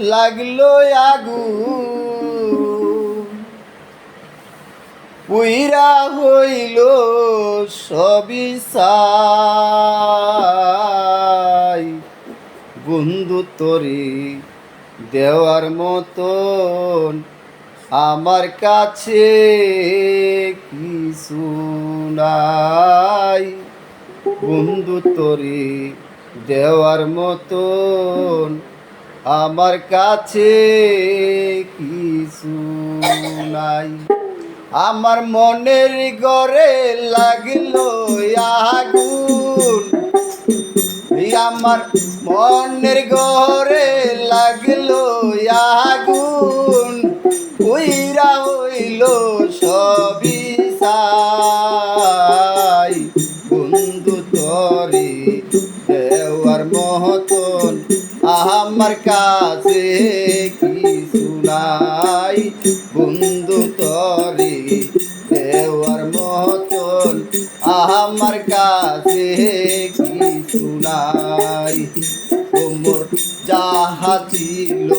লাগল আগু পুইরা হইল সাই বন্ধু তরি দেওয়ার মতন আমার কাছে কিছু নাই। বন্ধু তরি দেওয়ার মতন আমার কাছে কিছু নাই। আমার মনের গড়ে লাগল আগুন। আমার মনের ঘরে লাগল আগুন। উইরা হইল সাই বন্ধু তরে দেওয়ার মহতন আমার কাছে কিছু নাই। বন্ধু তরে দেওয়ার মতন আমার কাছে কিছু নাই। ওমর যাহা ছিল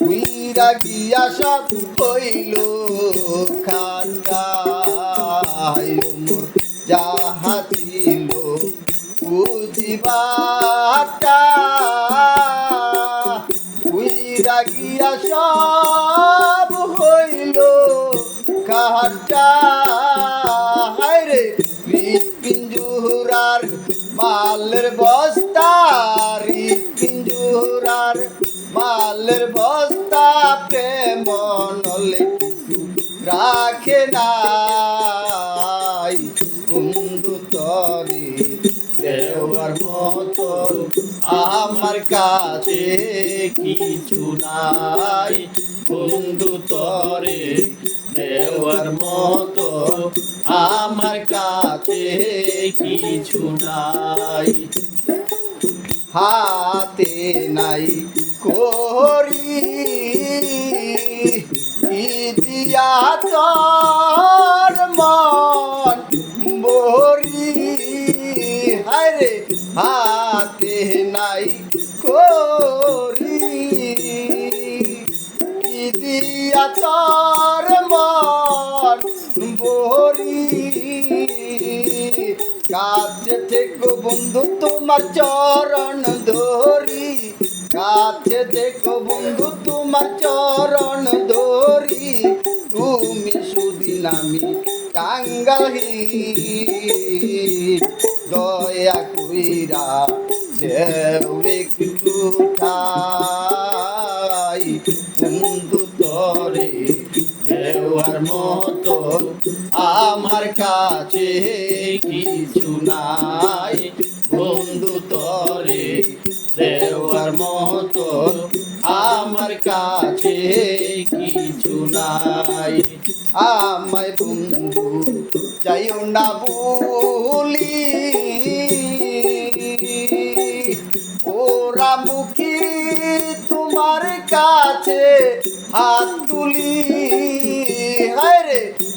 উইরা গিয়া সব হইল খান্ডাই ওমর যাহা ছিল বুঝিবাতা উইরা গিয়া সব হইল কাহাটা হায়রে পিঞ্জুরার মালের বস্তা পিঞ্জুরার মালের বস্তা প্রেম নলে রাখে নাই আমার কাছে কিছু নাই। বন্ধু তরে দেওয়ার মতন আমার কাছে কিছু নাই। হাতে নাই করি তোর তোর মন বরি কাছে থেকে বন্ধু, তোমার চরণ ধরি। কাছে দেখো বন্ধু, তোমার চরণ ধরি। তুমি সুদিন আমি কাঙ্গাহি দয়া কইরা দেও একটু ঠাই। দেওয়ার মতো আমার কাছে কিছু নাই। বন্ধু তরে দেওয়ার মতো আমার কাছে কিছু নাই। আমায় বন্ধু, যাইও না বলি। ওরা মুখী তোমার কাছে হাত তুলি।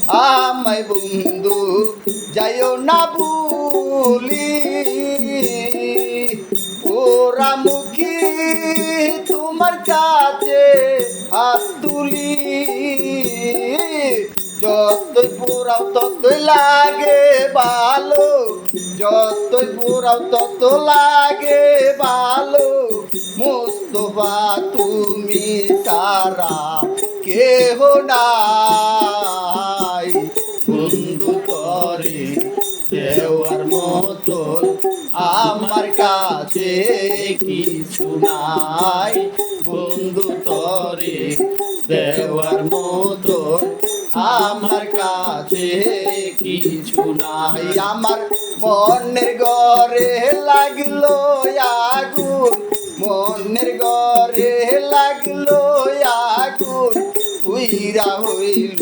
আমায় বন্ধু, যাইও না বলি ওরা মুখী তোমার কাছে হাত তুলি। যতই পোড়াও, ততই লাগে ভালো। যতই পোড়াও তত লাগে ভালো। মোস্তফা, তুমি তারা কেহ নাই। আমার কাছে কিছু নাই। বন্ধু তরে দেওয়ার মতো আমার কাছে কিছু নাই। আমার মনের ঘরে লাগল আগুন, মনের ঘরে লাগল আগুন, উইরা হইল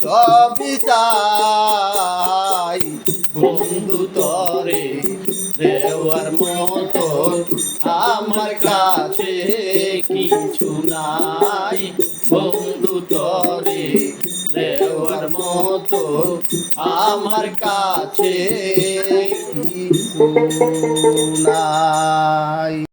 সবই চাই বন্ধু তরে দেওয়ার মতো আমার কাছে কিছু নাই। বন্ধু তরে দেওয়ার মতো আমার কাছে কিছু নাই।